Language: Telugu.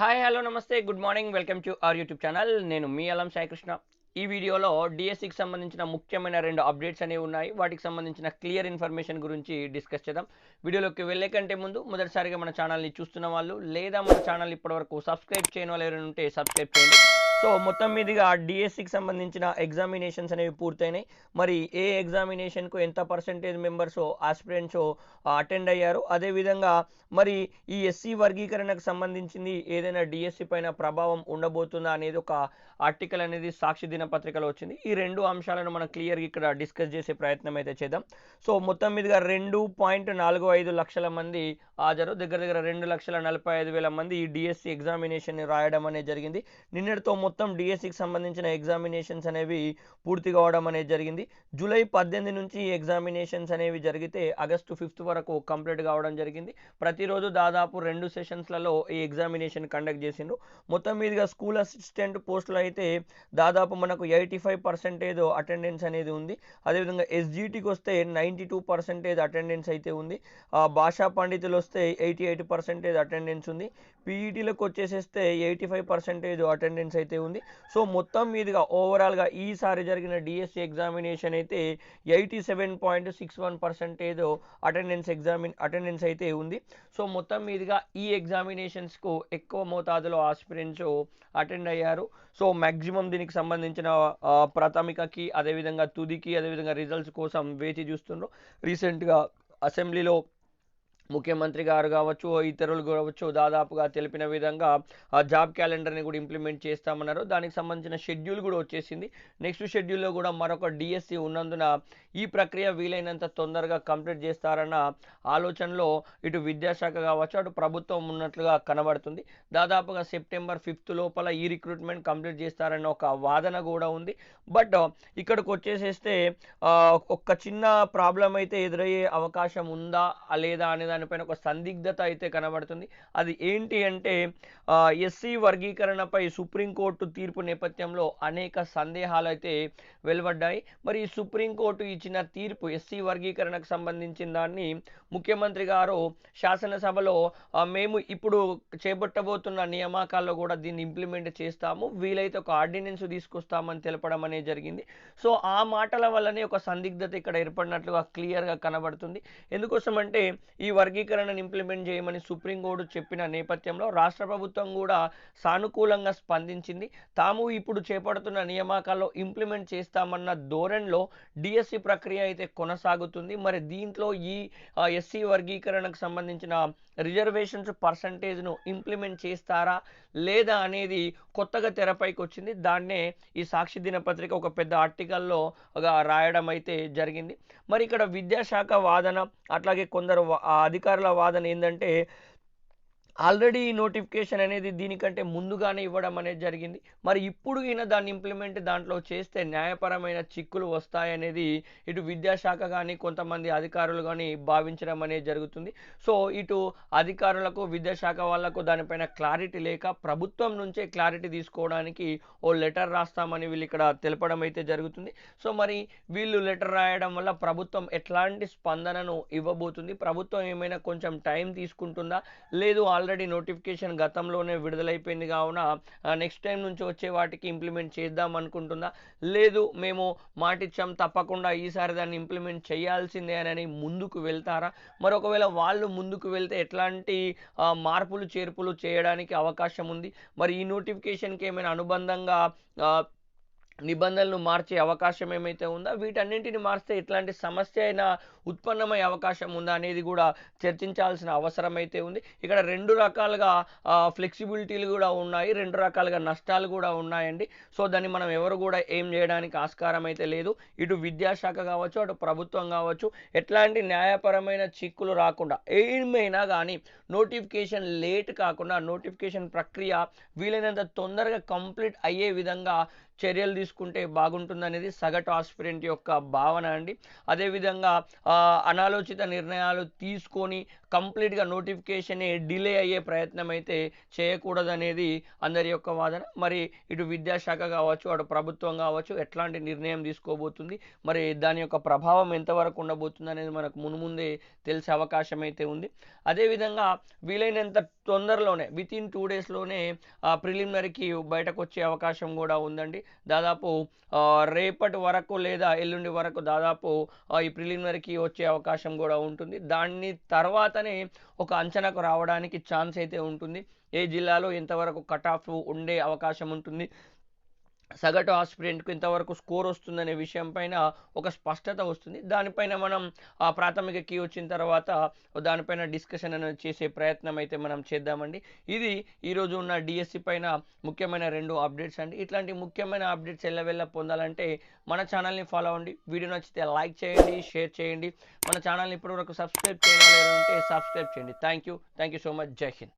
హాయ్ హలో నమస్తే good morning welcome to our YouTube channel. నేను మీ అలం సాయికృష్ణ. ఈ వీడియోలో డిఎస్సికి సంబంధించిన ముఖ్యమైన రెండు అప్డేట్స్ అనేవి ఉన్నాయి. వాటికి సంబంధించిన క్లియర్ ఇన్ఫర్మేషన్ గురించి డిస్కస్ చేద్దాం. వీడియోలోకి వెళ్ళే కంటే ముందు మొదటిసారిగా మన ఛానల్ని చూస్తున్న వాళ్ళు లేదా మన ఛానల్ ఇప్పటివరకు సబ్స్క్రైబ్ చేయని వాళ్ళు ఎవరైనా ఉంటే సబ్స్క్రైబ్ చేయండి. సో మొత్తం మీదుగా డిఎస్సికి సంబంధించిన ఎగ్జామినేషన్స్ అనేవి పూర్తయినాయి. మరి ఏ ఎగ్జామినేషన్కు ఎంత పర్సెంటేజ్ మెంబర్స్ ఆస్పిరెంట్స్ అటెండ్ అయ్యారు అదేవిధంగా మరి ఈ ఎస్సీ వర్గీకరణకు సంబంధించింది ఏదైనా డిఎస్సి పైన ప్రభావం ఉండబోతుందా అనేది ఒక ఆర్టికల్ అనేది సాక్షి దినపత్రికలో వచ్చింది. ఈ రెండు అంశాలను మనం క్లియర్గా ఇక్కడ డిస్కస్ చేసే ప్రయత్నం అయితే చేద్దాం. సో మొత్తం మీదుగా రెండు పాయింట్ నాలుగు ఐదు లక్షల మంది హాజరు. దగ్గర దగ్గర రెండు లక్షల నలభై ఐదు వేల మంది ఈ డిఎస్సి ఎగ్జామినేషన్ రాయడం అనేది జరిగింది. నిన్నటితో మొత్తం డిఎస్సికి సంబంధించిన ఎగ్జామినేషన్స్ అనేవి పూర్తి కావడం అనేది జరిగింది. జూలై పద్దెనిమిది నుంచి ఈ ఎగ్జామినేషన్స్ అనేవి జరిగితే ఆగస్టు ఫిఫ్త్ వరకు కంప్లీట్ కావడం జరిగింది. ప్రతిరోజు దాదాపు రెండు సెషన్స్లలో ఈ ఎగ్జామినేషన్ కండక్ట్ చేసిండ్రు. మొత్తం మీదుగా స్కూల్ అసిస్టెంట్ పోస్టులు అయితే దాదాపు మనకు ఎయిటీ ఫైవ్ పర్సెంటేజ్ అటెండెన్స్ అనేది ఉంది. అదేవిధంగా ఎస్జిటికి వస్తే నైంటీ టూ పర్సెంటేజ్ అటెండెన్స్ అయితే ఉంది. ఆ భాషా పండితులు వస్తే ఎయిటీ ఎయిట్ పర్సెంటేజ్ అటెండెన్స్ ఉంది. పీఈటీలకు వచ్చేసేస్తే ఎయిటీ ఫైవ్ పర్సెంటేజ్ అటెండెన్స్ అయితే ఉంది. సో మొత్తం మీదుగా ఓవరాల్గా ఈసారి జరిగిన డిఎస్సి ఎగ్జామినేషన్ అయితే eighty seven point six one percentage attendance examine attendance అయితే ఉంది. సో మొత్తం మీదుగా ఈ ఎగ్జామినేషన్స్కు ఎక్కువ మోతాదులో ఆస్పిరెంట్స్ అటెండ్ అయ్యారు. సో మ్యాక్సిమం దీనికి సంబంధించిన ప్రాథమికకి అదేవిధంగా తుదికి అదేవిధంగా రిజల్ట్స్ కోసం వేచి చూస్తున్నారు రీసెంట్గా అసెంబ్లీలో ముఖ్యమంత్రి గారు కావచ్చు ఇతరులు కావచ్చు దాదాపుగా తెలిపిన విధంగా ఆ జాబ్ క్యాలెండర్ని కూడా ఇంప్లిమెంట్ చేస్తామన్నారు. దానికి సంబంధించిన షెడ్యూల్ కూడా వచ్చేసింది. నెక్స్ట్ షెడ్యూల్లో కూడా మరొక డిఎస్సి ఉన్నందున ఈ ప్రక్రియ వీలైనంత తొందరగా కంప్లీట్ చేస్తారన్న ఆలోచనలో ఇటు విద్యాశాఖ కావచ్చు అటు ప్రభుత్వం ఉన్నట్లుగా కనబడుతుంది. దాదాపుగా సెప్టెంబర్ ఫిఫ్త్ లోపల ఈ రిక్రూట్మెంట్ కంప్లీట్ చేస్తారన్న ఒక వాదన కూడా ఉంది. బట్ ఇక్కడికి వచ్చేసేస్తే ఒక చిన్న ప్రాబ్లం అయితే ఎదురయ్యే అవకాశం ఉందా లేదా అనేది దానిపైన ఒక సందిగ్ధత అయితే కనబడుతుంది. అది ఏంటి అంటే ఎస్సీ వర్గీకరణపై సుప్రీంకోర్టు తీర్పు నేపథ్యంలో అనేక సందేహాలు అయితే వెలువడ్డాయి. మరి సుప్రీంకోర్టు ఇచ్చిన తీర్పు ఎస్సీ వర్గీకరణకు సంబంధించిన దాన్ని ముఖ్యమంత్రి గారు శాసనసభలో మేము ఇప్పుడు చేపట్టబోతున్న నియామకాల్లో కూడా దీన్ని ఇంప్లిమెంట్ చేస్తాము. వీలైతే ఒక ఆర్డినెన్స్ తీసుకొస్తామని తెలపడం అనేది జరిగింది. సో ఆ మాటల వల్లనే ఒక సందిగ్ధత ఇక్కడ ఏర్పడినట్లుగా క్లియర్గా కనబడుతుంది. ఎందుకోసం అంటే ఈ వర్గీకరణను ఇంప్లిమెంట్ చేయమని సుప్రీంకోర్టు చెప్పిన నేపథ్యంలో రాష్ట్ర ప్రభుత్వం కూడా సానుకూలంగా స్పందించింది. తాము ఇప్పుడు చేపడుతున్న నియామకాల్లో ఇంప్లిమెంట్ చేస్తామన్న ధోరణిలో డిఎస్సి ప్రక్రియ అయితే కొనసాగుతుంది. మరి దీంట్లో ఈ ఎస్సీ వర్గీకరణకు సంబంధించిన రిజర్వేషన్స్ పర్సంటేజ్ను ఇంప్లిమెంట్ చేస్తారా లేదా అనేది కొత్తగా తెరపైకి వచ్చింది. దాన్నే ఈ సాక్షి దినపత్రిక ఒక పెద్ద ఆర్టికల్లో రాయడం అయితే జరిగింది. మరి ఇక్కడ విద్యాశాఖ వాదన అట్లాగే కొందరు వా- అధికారుల వాదన ఏంటంటే ఆల్రెడీ ఈ నోటిఫికేషన్ అనేది దీనికంటే ముందుగానే ఇవ్వడం అనేది జరిగింది. మరి ఇప్పుడు ఈయన దాన్ని ఇంప్లిమెంట్ దాంట్లో చేస్తే న్యాయపరమైన చిక్కులు వస్తాయనేది ఇటు విద్యాశాఖ కానీ కొంతమంది అధికారులు కానీ భావించడం అనేది జరుగుతుంది. సో ఇటు అధికారులకు విద్యాశాఖ వాళ్ళకు దానిపైన క్లారిటీ లేక ప్రభుత్వం నుంచే క్లారిటీ తీసుకోవడానికి ఓ లెటర్ రాస్తామని వీళ్ళు ఇక్కడ తెలపడం అయితే జరుగుతుంది. సో మరి వీళ్ళు లెటర్ రాయడం వల్ల ప్రభుత్వం ఎట్లాంటి స్పందనను ఇవ్వబోతుంది? ప్రభుత్వం ఏమైనా కొంచెం టైం తీసుకుంటుందా? లేదు ఆల్రెడీ ఆల్రెడీ నోటిఫికేషన్ గతంలోనే విడుదలైపోయింది కావున నెక్స్ట్ టైం నుంచి వచ్చే వాటికి ఇంప్లిమెంట్ చేద్దాం అనుకుంటుందా లేదు మేము మాటిచ్చాం తప్పకుండా ఈసారి దాన్ని ఇంప్లిమెంట్ చేయాల్సిందే అని ముందుకు వెళ్తారా? మరి ఒకవేళ వాళ్ళు ముందుకు వెళ్తే ఎట్లాంటి మార్పులు చేర్పులు చేయడానికి అవకాశం ఉంది? మరి ఈ నోటిఫికేషన్కి ఏమైనా అనుబంధంగా నిబంధనలు మార్చే అవకాశం ఏమైతే ఉందో వీటన్నింటిని మార్చితే ఇట్లాంటి సమస్య అయినా ఉత్పన్నమయ్యే అవకాశం ఉందా అనేది కూడా చర్చించాల్సిన అవసరం అయితే ఉంది. ఇక్కడ రెండు రకాలుగా ఫ్లెక్సిబిలిటీలు కూడా ఉన్నాయి రెండు రకాలుగా నష్టాలు కూడా ఉన్నాయండి. సో దాన్ని మనం ఎవరు కూడా ఏం చేయడానికి ఆస్కారం అయితే లేదు. ఇటు విద్యాశాఖ కావచ్చు అటు ప్రభుత్వం కావచ్చు ఎట్లాంటి న్యాయపరమైన చిక్కులు రాకుండా ఏమైనా కానీ నోటిఫికేషన్ లేట్ కాకుండా నోటిఫికేషన్ ప్రక్రియ వీలైనంత తొందరగా కంప్లీట్ అయ్యే విధంగా చర్యలు తీసుకుంటే బాగుంటుందనేది సగటు ఆస్పిరెంట్ యొక్క భావన అండి. అదేవిధంగా అనాలోచిత నిర్ణయాలు తీసుకొని కంప్లీట్గా నోటిఫికేషన్ డిలే అయ్యే ప్రయత్నం అయితే చేయకూడదనేది అందరి యొక్క వాదన. మరి ఇటు విద్యాశాఖ కావచ్చు అటు ప్రభుత్వం కావచ్చు ఎట్లాంటి నిర్ణయం తీసుకోబోతుంది మరి దాని యొక్క ప్రభావం ఎంతవరకు ఉండబోతుంది అనేది మనకు మునుముందే తెలిసే అవకాశం అయితే ఉంది. అదేవిధంగా వీలైనంత తొందరలోనే విత్ ఇన్ టూ డేస్లోనే ప్రిలిమినరీకి బయటకు వచ్చే అవకాశం కూడా ఉందండి. దాదాపు రేపటి వరకు లేదా ఎల్లుండి వరకు దాదాపు ఈ ప్రిలిమినరీకి వచ్చే అవకాశం కూడా ఉంటుంది. దాని తర్వాతనే ఒక అంచనాకు రావడానికి ఛాన్స్ అయితే ఉంటుంది. ఏ జిల్లాలో ఎంతవరకు కట్ ఆఫ్ ఉండే అవకాశం ఉంటుంది. సగటు ఆస్పిరెంట్కు ఇంతవరకు స్కోర్ వస్తుందనే విషయం పైన ఒక స్పష్టత వస్తుంది. దానిపైన మనం ఆ ప్రాథమిక కీ వచ్చిన తర్వాత దానిపైన డిస్కషన్ అనేది చేసే ప్రయత్నం అయితే మనం చేద్దామండి. ఇది ఈరోజు ఉన్న డిఎస్సి పైన ముఖ్యమైన రెండు అప్డేట్స్ అండి. ఇట్లాంటి ముఖ్యమైన అప్డేట్స్ ఎల్లవెల్ల పొందాలంటే మన ఛానల్ని ఫాలో అవ్వండి. వీడియో నచ్చితే లైక్ చేయండి షేర్ చేయండి. మన ఛానల్ని ఇప్పటివరకు సబ్స్క్రైబ్ చేయాలి ఉంటే సబ్స్క్రైబ్ చేయండి. Thank you thank you so much. Jai Hind.